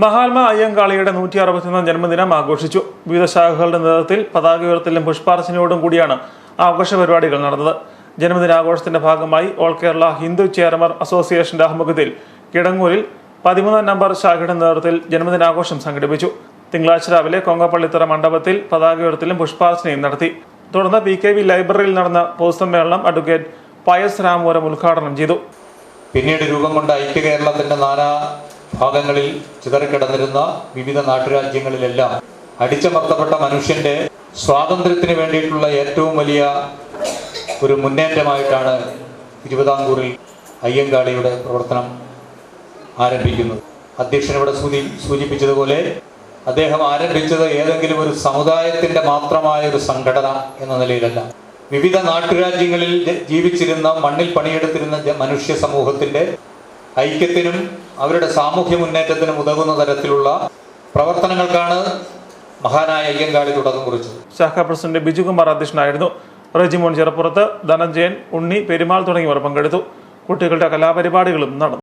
മഹാത്മാ അയ്യങ്കാളിയുടെ നൂറ്റി അറുപത്തിയൊന്നാം ജന്മദിനം ആഘോഷിച്ചു. വിവിധ ശാഖകളുടെ നേതൃത്വത്തിൽ പതാക ഉയർത്തലും പുഷ്പാർച്ചനയോടും കൂടിയാണ് ആഘോഷ പരിപാടികൾ നടന്നത്. ജന്മദിനാഘോഷത്തിന്റെ ഭാഗമായി ഓൾ കേരള ഹിന്ദു ചെയർമർ അസോസിയേഷന്റെ ആഭിമുഖ്യത്തിൽ കിടങ്ങൂരിൽ പതിമൂന്നാം നമ്പർ ശാഖയുടെ നേതൃത്വത്തിൽ ജന്മദിനാഘോഷം സംഘടിപ്പിച്ചു. തിങ്കളാഴ്ച രാവിലെ കൊങ്ങപ്പള്ളിത്തറ മണ്ഡപത്തിൽ പതാക ഉയർത്തലും പുഷ്പാർച്ചനയും നടത്തി. തുടർന്ന് പി കെ വി ലൈബ്രറിയിൽ നടന്ന പൊതുസമ്മേളനം അഡ്വക്കേറ്റ് പയസ് രാമപുരം ഉദ്ഘാടനം ചെയ്തു. പിന്നീട് രൂപം കൊണ്ട ഐക്യ കേരളത്തിന്റെ നാനാ ഭാഗങ്ങളിൽ ചിതറിക്കിടന്നിരുന്ന വിവിധ നാട്ടുരാജ്യങ്ങളിലെല്ലാം അടിച്ചമർത്തപ്പെട്ട മനുഷ്യന്റെ സ്വാതന്ത്ര്യത്തിന് വേണ്ടിയിട്ടുള്ള ഏറ്റവും വലിയ ഒരു മുന്നേറ്റമായിട്ടാണ് തിരുവിതാംകൂറിൽ അയ്യങ്കാളിയുടെ പ്രവർത്തനം ആരംഭിക്കുന്നത്. അധ്യക്ഷൻ ഇവിടെ സൂചി സൂചിപ്പിച്ചതുപോലെ അദ്ദേഹം ആരംഭിച്ചത് ഏതെങ്കിലും ഒരു സമുദായത്തിന്റെ മാത്രമായ ഒരു സംഘടന എന്ന നിലയിലല്ല. വിവിധ നാട്ടുരാജ്യങ്ങളിൽ ജീവിച്ചിരുന്ന മണ്ണിൽ പണിയെടുത്തിരുന്ന മനുഷ്യ സമൂഹത്തിന്റെ ഐക്യത്തിനും അവരുടെ സാമൂഹ്യ മുന്നേറ്റത്തിനും ഉതകുന്ന തരത്തിലുള്ള പ്രവർത്തനങ്ങൾക്കാണ് മഹാനായ അയ്യങ്കാളി തുടക്കം കുറിച്ചത്. ശാഖാ പ്രസിഡന്റ് ബിജുകുമാർ അധ്യക്ഷനായിരുന്നു. റെജിമോൻ ചെറുപ്പുറത്ത് ധനഞ്ജയൻ ഉണ്ണി പെരുമാൾ തുടങ്ങിയവർ പങ്കെടുത്തു. കുട്ടികളുടെ കലാപരിപാടികളും നടന്നു.